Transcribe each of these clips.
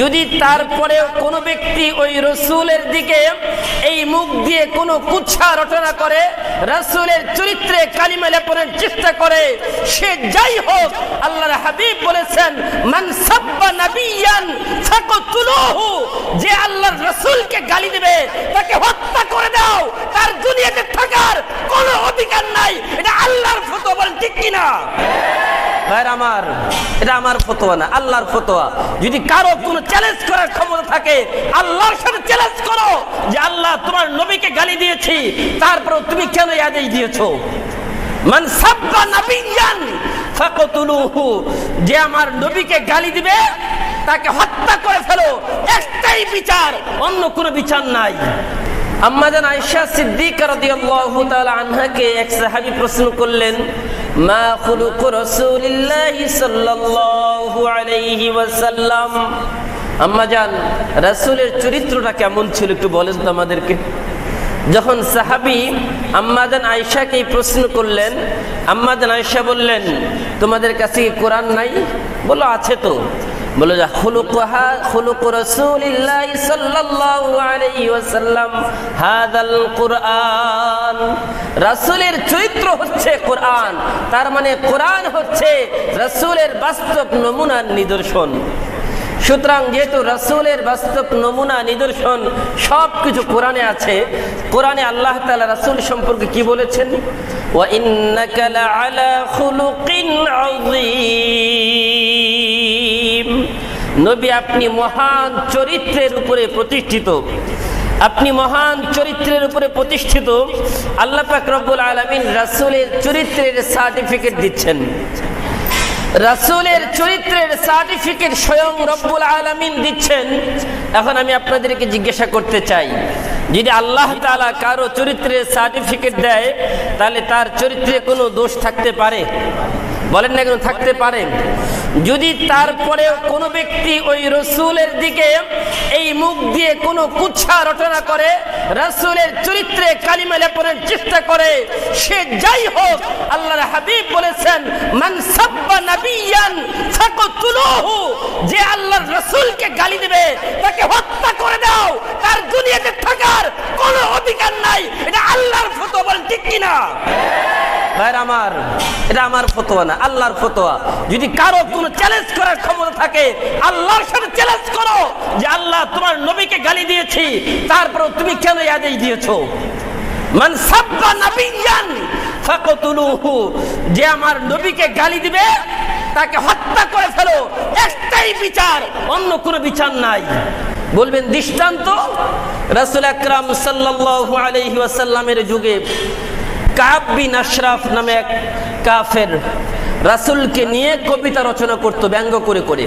যদি তারপরেও কোনো ব্যক্তি ওই রসুলের দিকে এই মুখ দিয়ে কোনো কুচ্ছা রচনা করে, রসুলের চরিত্রে কালিমা লেপনের চেষ্টা করে, সে যাই হোক, আল্লাহর হাবিব বলেছেন, মান সাব্বা নাবিয়ান ফাকতুলুহু যে আল্লাহর রসুলকে গালি দেবে, তাকে হত্যা করে দাও, তার দুনিয়াতে থাকার কোনো অধিকার নাই। এটা আল্লাহর ফতোয়া বলেন ঠিক কিনা? ভাইয়ের আমার, এটা আমার ফতোয়া না, আল্লাহর ফতোয়া। যদি কারও কোনো চ্যালেঞ্জ করার ক্ষমতা থাকে, আল্লাহর সাথে চ্যালেঞ্জ করো যে আল্লাহ তোমার নবীকে গালি দিয়েছি তারপর তুমি কেন আদেশ দিয়েছ? মান সাব্বা নাবিয়ান ফাকতুলুহু, যে আমার নবীকে গালি দিবে, তাকে হত্যা করে ফেলো, একটাই বিচার, অন্য কোনো বিচার নাই। আম্মাজান আয়েশা সিদ্দিকা রাদিয়াল্লাহু তাআলা আনহাকে এক সাহাবী প্রশ্ন করলেন, মা খুলুক রাসূলিল্লাহি সাল্লাল্লাহু আলাইহি ওয়াসাল্লাম? আম্মাজান রাসূলের চরিত্রটা কেমন ছিল একটু বলেন তো আমাদেরকে? যখন সাহাবি আম্মাজান আয়েশাকে প্রশ্ন করলেন আম্মাজান আয়েশা বললেন, তোমাদের কাছে কি কোরআন নাই? বলো আছে তো। বলো যা খুলুকহা খুলুক রাসূলিল্লাহি সাল্লাল্লাহু আলাইহি ওয়াসাল্লাম, হাদাল কুরআন। রাসূলের চরিত্র হচ্ছে কোরআন, তার মানে কোরআন হচ্ছে রাসূলের বাস্তব নমুনার নিদর্শন। সুতরাং যেহেতু রাসূলের বাস্তব নমুনা, নিদর্শন সব কিছু কোরআনে আছে, কোরআনে আল্লাহ তাআলা রাসূল সম্পর্কে কি বলেছেন? ওয়া ইন্নাকা লাআলা খুলুকিন আযীম। নবী আপনি মহান চরিত্রের উপরে প্রতিষ্ঠিত। আপনি মহান চরিত্রের উপরে প্রতিষ্ঠিত। আল্লাহ পাক রব্বুল আলামিন রাসূলের চরিত্রের সার্টিফিকেট দিচ্ছেন। রাসূলের চরিত্রের সার্টিফিকেট স্বয়ং রব্বুল আলামিন দিচ্ছেন। এখন আমি আপনাদেরকে জিজ্ঞাসা করতে চাই, যদি আল্লাহ তাআলা কারও চরিত্রের সার্টিফিকেট দেয়, তাহলে তার চরিত্রে কোনো দোষ থাকতে পারে? বলেন না কেন, থাকতে পারে। যদি তারপরে কোনো ব্যক্তি ওই রসুলের দিকে এই মুখ দিয়ে কোনো কুচ্ছা রচনা করে, রসুলের চরিত্রে কালিমা লেপনের চেষ্টা করে, সে যাই হোক, আল্লাহর হাবিব বলেছেন যে আল্লাহর রসুলকে গালি দেবে, তাকে হত্যা করে দাও তার দুনিয়াতে থাকার কোনো অধিকার নাই এটা আল্লাহর ফতোয়া বলেন ঠিক কিনা ভাইয়ের আমার এটা আমার ফতোয়া না, আল্লাহর ফতোয়া। যদি কারও কোনো চ্যালেঞ্জ করার ক্ষমতা থাকে, আল্লাহর সাথে চ্যালেঞ্জ করো যে আল্লাহ তোমার নবীকে গালি দিয়েছি তারপর তুমি কেন আদেশ দিয়েছ? মান সাব্বা নাবিয়ান ফাকতুলুহু, যে আমার নবীকে গালি দিবে, তাকে হত্যা করে ফেলো, একটাই বিচার, অন্য কোনো বিচার নাই। বলবেন দৃষ্টান্ত? রাসূল আকরাম সাল্লাল্লাহু আলাইহি ওয়াসাল্লামের যুগে কাব বিন আশরাফ নামে এক কাফের রাসুলকে নিয়ে কবিতা রচনা করত, ব্যঙ্গ করে করে।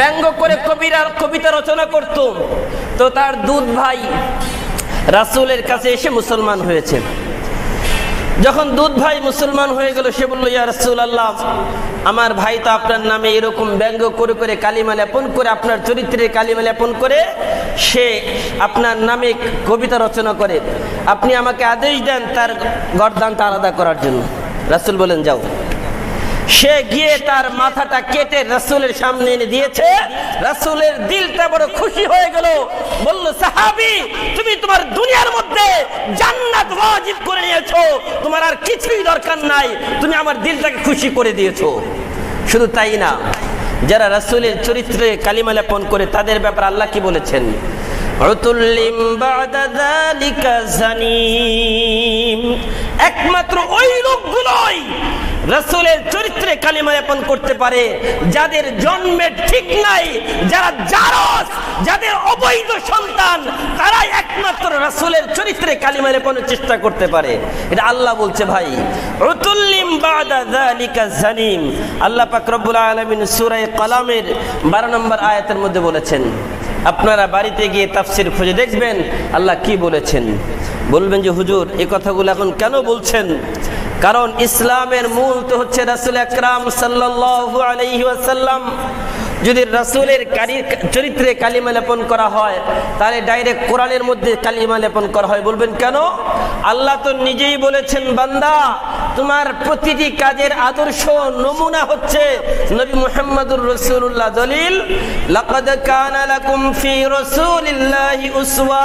ব্যঙ্গ করে কবিরা কবিতা রচনা করত। তো তার দুধ ভাই রাসুলের কাছে এসে মুসলমান হয়েছে। যখন দুধ ভাই মুসলমান হয়ে গেল, সে বলল, ইয়া রাসুল আল্লাহ আমার ভাই তো আপনার নামে এরকম ব্যঙ্গ করে করে কালিমা লেপন করে, আপনার চরিত্রে কালিমা লেপন করে, সে আপনার নামে কবিতা রচনা করে। আপনি আমাকে আদেশ দেন তার গরদানটা আলাদা করার জন্য। রাসুল বলেন, যাও। সে গিয়ে তার মাথাটা কেটে রাসুলের সামনে এনে দিয়েছে। রাসুলের দিলটা বড় খুশি হয়ে গেল। বলল, সাহাবি, তুমি তোমার দুনিয়ার মধ্যে জান্নাত ওয়াজিব করে নিয়েছো। তোমার আর কিছুই দরকার নাই। তুমি আমার দিলটাকে খুশি করে দিয়েছ। শুধু তাই না, যারা রাসুলের চরিত্রে কালিমা লেপন করে, তাদের ব্যাপারে আল্লাহ কি বলেছেন? একমাত্র ওই লোকগুলোই রসুলের চরিত্রে কালিমা যাপন করতে পারে, যাদের জন্মের ঠিক নাই, যারা জারস, যাদের অবৈধ সন্তান, তারাই একমাত্র রসুলের চরিত্রে কালিমা যাপনের চেষ্টা করতে পারে। এটা আল্লাহ বলছে, ভাই, উতুল্লিম বাদা যালিকা জানিম। আল্লাহ পাক রব্বুল আলামিন সূরা কলামের 12 নম্বর আয়াতের মধ্যে বলেছেন, আপনারা বাড়িতে গিয়ে তাফসির খুঁজে দেখবেন, আল্লাহ কি বলেছেন? বলবেন যে, হুজুর এই কথাগুলো এখন কেন বলছেন? কারণ ইসলামের মূল তো হচ্ছে রাসুল আকরাম ওয়াসাল্লাম। যদি রাসূলের চরিত্রে কালিমা লেপন করা হয়, তাহলে ডাইরেক্ট কোরআনের মধ্যে কালিমা লেপন করা হয়। বলবেন কেন? আল্লাহ তো নিজেই বলেছেন, বান্দা, তোমার প্রতিটি কাজের আদর্শ নমুনা হচ্ছে নবী মুহাম্মদুর রাসূলুল্লাহ দলিল, লাকাদ কানা লাকুম ফি রাসূলিল্লাহি উসওয়া।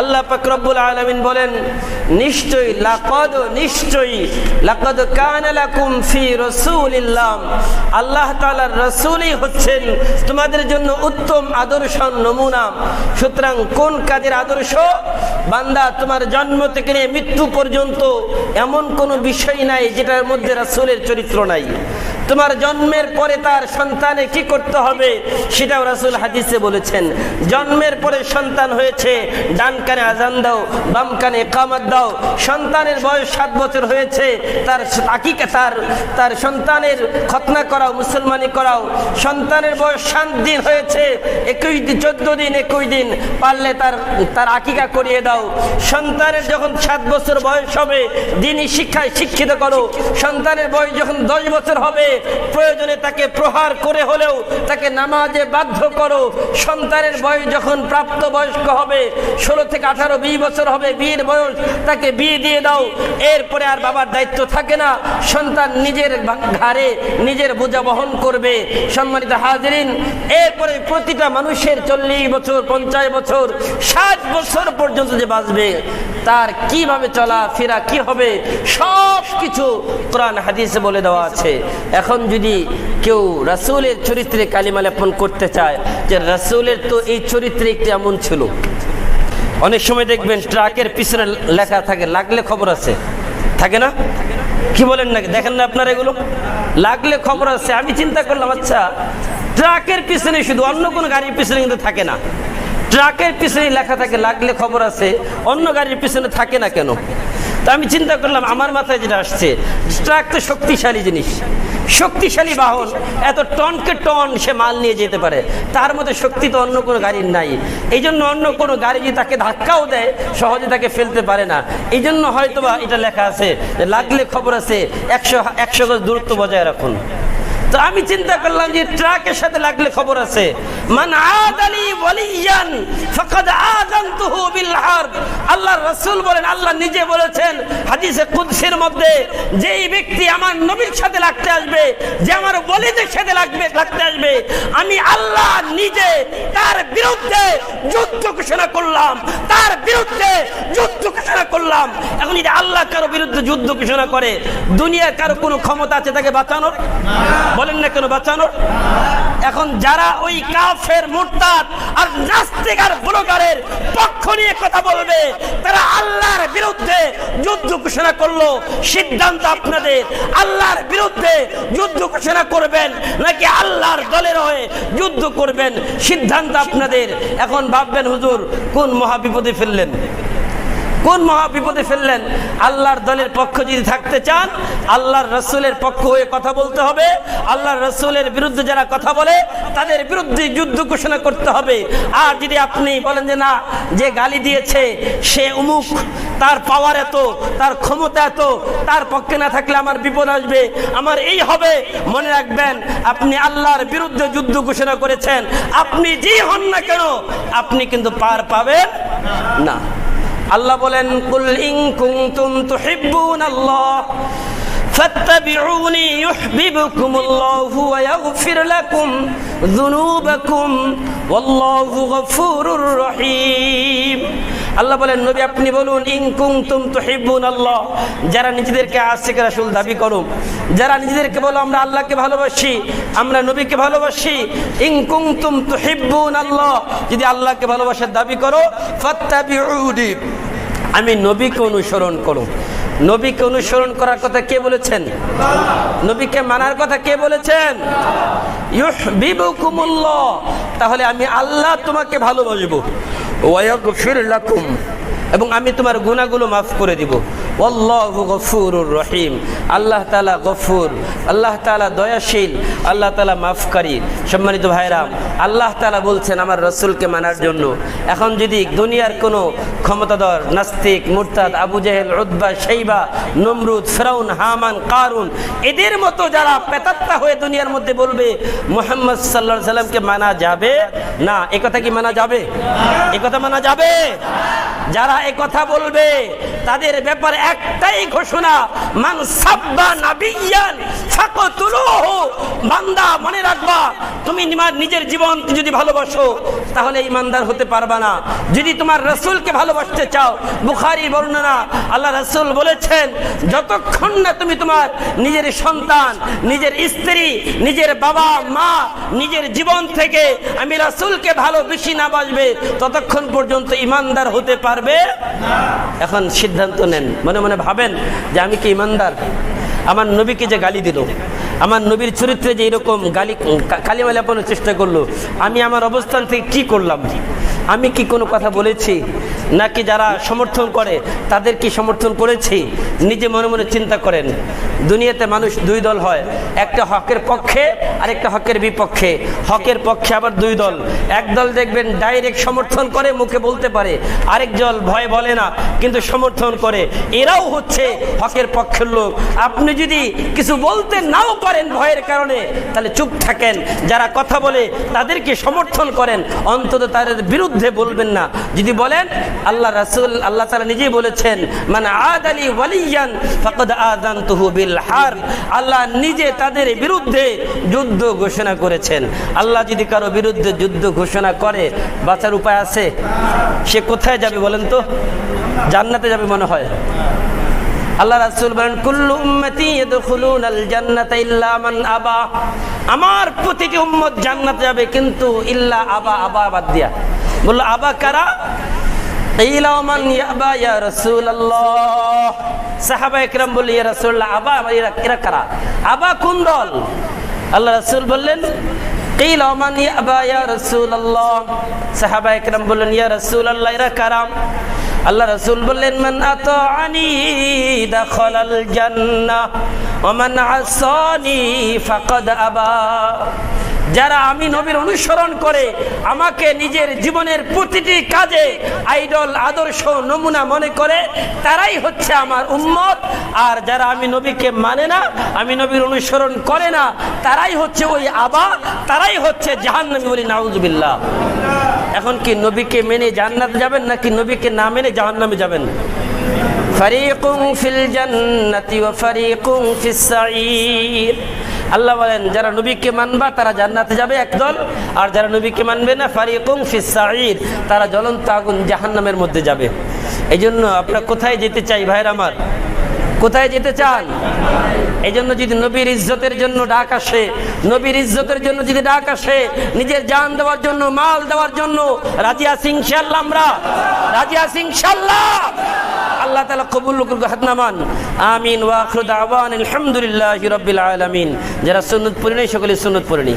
আল্লাহ বলেন, নিশ্চয়ই নিশ্চয়ই আল্লাহ হচ্ছেন তোমাদের জন্য উত্তম আদর্শ নমুনা। সুতরাং কোন কাজের আদর্শ? বান্দা, তোমার জন্ম থেকে নিয়ে মৃত্যু পর্যন্ত এমন কোনো বিষয় নাই যেটার মধ্যে রাসূলের চরিত্র নাই। তোমার জন্মের পরে তার সন্তানে কি করতে হবে সেটাও রাসূল হাদিসে বলেছেন। জন্মের পরে সন্তান হয়েছে, ডান কানে আজান দাও, বাম কানে কামাত দাও। সন্তানের বয়স সাত বছর হয়েছে, তার আকিকা তার তার সন্তানের খতনা করাও, মুসলমানি করাও। সন্তানের বয়স সাত দিন হয়েছে, একুশ দিন, চোদ্দ দিন, একুশ দিন পারলে তার তার আকিকা করিয়ে দাও। সন্তানের যখন সাত বছর বয়স হবে, দিনই শিক্ষায় শিক্ষিত করো। সন্তানের বয়স যখন দশ বছর হবে প্রয়োজনে তাকে প্রহার করে হলেও তাকে নামাজে বাধ্য করো। সন্তানের বয়স যখন প্রাপ্ত বয়স্ক হবে, ষোলো থেকে আঠারো, বিশ বছর হবে, বিয়ের বয়স, তাকে বিয়ে দিয়ে দাও। এরপরে আর বাবার দায়িত্ব থাকে না। সন্তান নিজের ঘাড়ে নিজের বোঝা বহন করবে। সম্মানিত হাজরিন, এরপরে প্রতিটা মানুষের চল্লিশ বছর, পঞ্চাশ বছর, ষাট বছর পর্যন্ত যে বাঁচবে, তার কীভাবে চলা ফেরা কি হবে সব কিছু কোরআন, হাদিসে বলে দেওয়া আছে। এখন যদি কেউ রাসূলের চরিত্রে কালিমা লেপন করতে চায়, যে রাসূলের তো এই চরিত্রে একটি এমন ছিল। অনেক সময় দেখবেন ট্রাকের পিছনে লেখা থাকে, লাগলে খবর আছে। থাকে না? কি বলেন নাকি? দেখেন না আপনারা এগুলো? লাগলে খবর আছে। আমি চিন্তা করলাম আচ্ছা ট্রাকের পিছনে শুধু অন্য কোনো গাড়ির পিছনে কিন্তু থাকে না। ট্রাকের পিছনে লেখা থাকে, লাগলে খবর আছে। অন্য গাড়ির পিছনে থাকে না কেন? তা আমি চিন্তা করলাম, আমার মাথায় যেটা আসছে, ট্রাক তো শক্তিশালী জিনিস। শক্তিশালী বাহন, এত টনকে টন সে মাল নিয়ে যেতে পারে। তার মধ্যে শক্তি তো অন্য কোনো গাড়ির নাই। এই জন্য অন্য কোনো গাড়ি যদি তাকে ধাক্কাও দেয়, সহজে তাকে ফেলতে পারে না। এই জন্য হয়তোবা এটা লেখা আছে লাগলে খবর আছে, একশো একশো গজ দূরত্ব বজায় রাখুন। তো আমি চিন্তা করলাম যে ট্রাকের সাথে লাগলে খবর আছে। মান আদালি ওয়ালিয়ান ফাকাদ আযানতুহু বিল হারব। আল্লাহর রাসূল বলেন, আল্লাহ নিজে বলেছেন হাদিসে কুদসির মধ্যে, যেই ব্যক্তি আমার নবীর সাথে লাগতে আসবে, যে আমার ওলিদের সাথে লাগবে, লাগতে আসবে, আমি আল্লাহ নিজে তার বিরুদ্ধে যুদ্ধ ঘোষণা করলাম, তার বিরুদ্ধে যুদ্ধ ঘোষণা করলাম। এখন যদি আল্লাহ কারও বিরুদ্ধে যুদ্ধ ঘোষণা করে দুনিয়ার কারও কোনো ক্ষমতা আছে তাকে বাঁচানোর? বলেন না কেন বাঁচানোর এখন যারা ওই কাফের, মুরতাদ আর নাস্তিক আর ব্লগারের পক্ষ নিয়ে কথা বলবে, তারা আল্লাহর বিরুদ্ধে যুদ্ধ ঘোষণা করল। সিদ্ধান্ত আপনাদের, আল্লাহর বিরুদ্ধে যুদ্ধ ঘোষণা করবেন নাকি আল্লাহর দলের হয়ে যুদ্ধ করবেন? সিদ্ধান্ত আপনাদের। এখন ভাববেন, হুজুর, কোন মহা বিপদে ফেললেন? কোন মহা বিপদে ফেললেন? আল্লাহর দলের পক্ষ যদি থাকতে চান, আল্লাহর রসুলের পক্ষ হয়ে কথা বলতে হবে। আল্লাহর রসুলের বিরুদ্ধে যারা কথা বলে, তাদের বিরুদ্ধে যুদ্ধ ঘোষণা করতে হবে। আর যদি আপনি বলেন যে না, যে গালি দিয়েছে, সে উমুক তার পাওয়ার এত, তার ক্ষমতা এত, তার পক্ষে না থাকলে আমার বিপদ আসবে, আমার এই হবে। মনে রাখবেন, আপনি আল্লাহর বিরুদ্ধে যুদ্ধ ঘোষণা করেছেন। আপনি যে হন না কেন, আপনি কিন্তু পার পাবেন না। আল্লাহ বলেন কুল ইন কুনতুম তুহিব্বুন আল্লাহ فاتبعوني يحببكم الله ويغفر لكم ذنوبكم والله غفور رحيم আল্লাহ বলেন, নবী, আপনি বলুন, ইন কুনতুম তুহিব্বুন আল্লাহ যারা নিজেদেরকে আশিক রাসুল দাবি করো যারা নিজেদেরকে বলো, আমরা আল্লাহকে ভালোবাসি, আমরা নবীকে ভালোবাসি, ইন কুনতুম তুহিব্বুন আল্লাহ যদি আল্লাহকে ভালোবাসার দাবি করো আমি নবীকে অনুসরণ করো নবীকে অনুসরণ করার কথা কে বলেছেন? নবীকে মানার কথা কে বলেছেন? তাহলে আমি আল্লাহ তোমাকে ভালোবাসবো। এবং আমি তোমার গুণাগুলো মাফ করে দিব। অল্লাহু গফুরুর রহিম। আল্লাহ তালা গফুর, আল্লাহ তালা দয়াশীল, আল্লাহ তালা মাফকারী। সম্মানিত ভাইরাম আল্লাহ তালা বলছেন আমার রসুলকে মানার জন্য। এখন যদি দুনিয়ার কোনো ক্ষমতাধর, নাস্তিক, মুরতাদ, আবু জাহেল উদ্বা সেইবা নমরুদ, ফেরাউন, হামান, কারুন, এদের মতো যারা পেতাত্তা হয়ে দুনিয়ার মধ্যে বলবে, মোহাম্মদ সাল্লাহ সাল্লামকে মানা যাবে না। একথা কি মানা যাবে? কথা মানা যাবে? যারা এ কথা বলবে, তাদের ব্যাপারে একটাই ঘোষণা, মান সাব্বা নাবিয়ান বান্দা মনে রাখবা, তুমি নিজের জীবন যদি ভালোবাসো, তাহলে ইমানদার হতে পারবা না। যদি তোমার রসুলকে ভালোবাসতে চাও বুখারি বর্ণনা, আল্লাহ রসুল বলেছেন, যতক্ষণ না তুমি তোমার নিজের সন্তান, নিজের স্ত্রী, নিজের বাবা, মা, নিজের জীবন থেকে আমি রাসুলকে ভালো বেশি না বাসবে ততক্ষণ পর্যন্ত ইমানদার হতে পারবে? এখন সিদ্ধান্ত নেন। মনে মনে ভাবেন যে আমি কি ইমানদার? আমার নবীকে যে গালি দিল, আমার নবীর চরিত্রে যে এরকম গালি কালিমা লেপানোর চেষ্টা করল, আমি আমার অবস্থান থেকে কি করলাম? আমি কি কোনো কথা বলেছি? নাকি যারা সমর্থন করে, তাদের কি সমর্থন করেছি? নিজে মনে মনে চিন্তা করেন। দুনিয়াতে মানুষ দুই দল হয়, একটা হকের পক্ষে আর একটা হকের বিপক্ষে। হকের পক্ষে আবার দুই দল। এক দল দেখবেন ডাইরেক্ট সমর্থন করে, মুখে বলতে পারে। আরেক দল ভয় বলে না, কিন্তু সমর্থন করে। এরাও হচ্ছে হকের পক্ষের লোক। আপনি যদি কিছু বলতে নাও পারেন ভয়ের কারণে, তাহলে চুপ থাকেন। যারা কথা বলে, তাদেরকে সমর্থন করেন। অন্তত তাদের বিরুদ্ধে বলবেন না। যদি বলেন আল্লাহ রাসুল আল্লাহ তালা নিজেই বলেছেন মানে আদ আলী ওয়ালিয়ান ফকদ আদান তহবিল হার। আল্লাহ নিজে তাদের বিরুদ্ধে যুদ্ধ ঘোষণা করেছেন। আল্লাহ যদি কারও বিরুদ্ধে যুদ্ধ ঘোষণা করে, বাঁচার উপায় আছে? সে কোথায় যাবে বলেন তো? জান্নাতে যাবে মনে হয়। আল্লাহ রাসূল বলেন, কুল্লু উম্মতি ইয়াদখুলুনাল জান্নাতা ইল্লা মান আবা। আমার প্রতিটি উম্মত জান্নাতে যাবে কিন্তু ইল্লা আবা আবা বাদ দিয়া। বলল, আবা কারা? সাহাবা একরাম বলল ইয়া রাসূলুল্লাহ আবা এরা এরা কারা আবা কোন দল আল্লাহ রাসূল বললেন قيل ومن يأبى يا رسول الله সাহাবা একরাম বললেন ইয়া রাসূলুল্লাহ এরা কারা আল্লাহ রসুল বললেন মান আতাআনি দাখালাল জান্নাহ ওয়া মান আসানি ফাকাদ আবা যারা আমি নবীর অনুসরণ করে আমাকে নিজের জীবনের প্রতিটি কাজে আইডল, আদর্শ, নমুনা মনে করে, তারাই হচ্ছে আমার উম্মত। আর যারা আমি নবীকে মানে না, আমি নবীর অনুসরণ করে না, তারাই হচ্ছে ওই আবা, তারাই হচ্ছে জাহান্নামী বলি নাউজুবিল্লাহ। এখন কি নবীকে মেনে জান্নাত যাবেন নাকি নবীকে না মেনে জাহান্নামে যাবেন? ফারিকুম ফিল জান্নাতি ওয়া ফারিকুম ফিস আল্লাহ বলেন, যারা নবীকে মানবা, তারা জান্নাতে যাবে একদল, আর যারা নবীকে মানবে না ফারিকুং ফিস তারা জ্বলন্ত আগুন জাহান্নামের মধ্যে যাবে। এই জন্য আপনারা কোথায় যেতে চাই ভাইয়ের আমার? কোথায় যেতে চান? এই জন্য যদি নবীর ইজ্জতের জন্য ডাক আসে, নবীর ইজ্জতের জন্য যদি ডাক আসে, নিজের জান দেওয়ার জন্য, মাল দেওয়ার জন্য রাজিয়া সিং শাল্লাহ আমরা। রাজিয়া সিং শাল্লাহ আল্লাহ তালা কবুল হাত নামান আমিন ওয়াখরুদ আওয়ান আলহামদুলিল্লাহ রবিল আলমিন। যারা সুন্নত পড়ি সকলে সুন্নত পড়ে নি